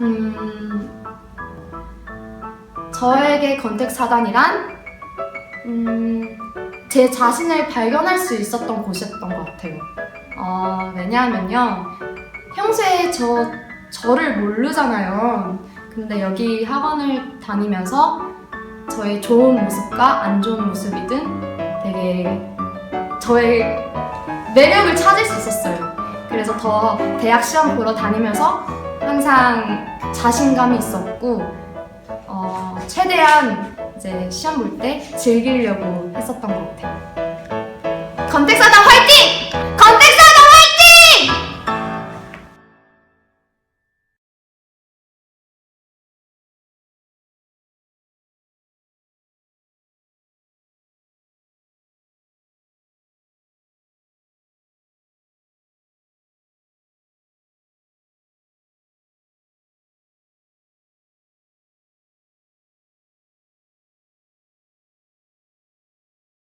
음, 저에게 건택 사단이란 음, 제 자신을 발견할 수 있었던 곳이었던 것 같아요. 어, 왜냐하면요, 평소에 저 저를 모르잖아요. 근데 여기 학원을 다니면서 저의 좋은 모습과 안 좋은 모습이든 되게 저의 매력을 찾을 수 있었어요. 그래서 더 대학 시험 보러 다니면서 항상 자신감이 있었고 어, 최대한 이제 시험 볼 때 즐기려고 했었던 것 같아요.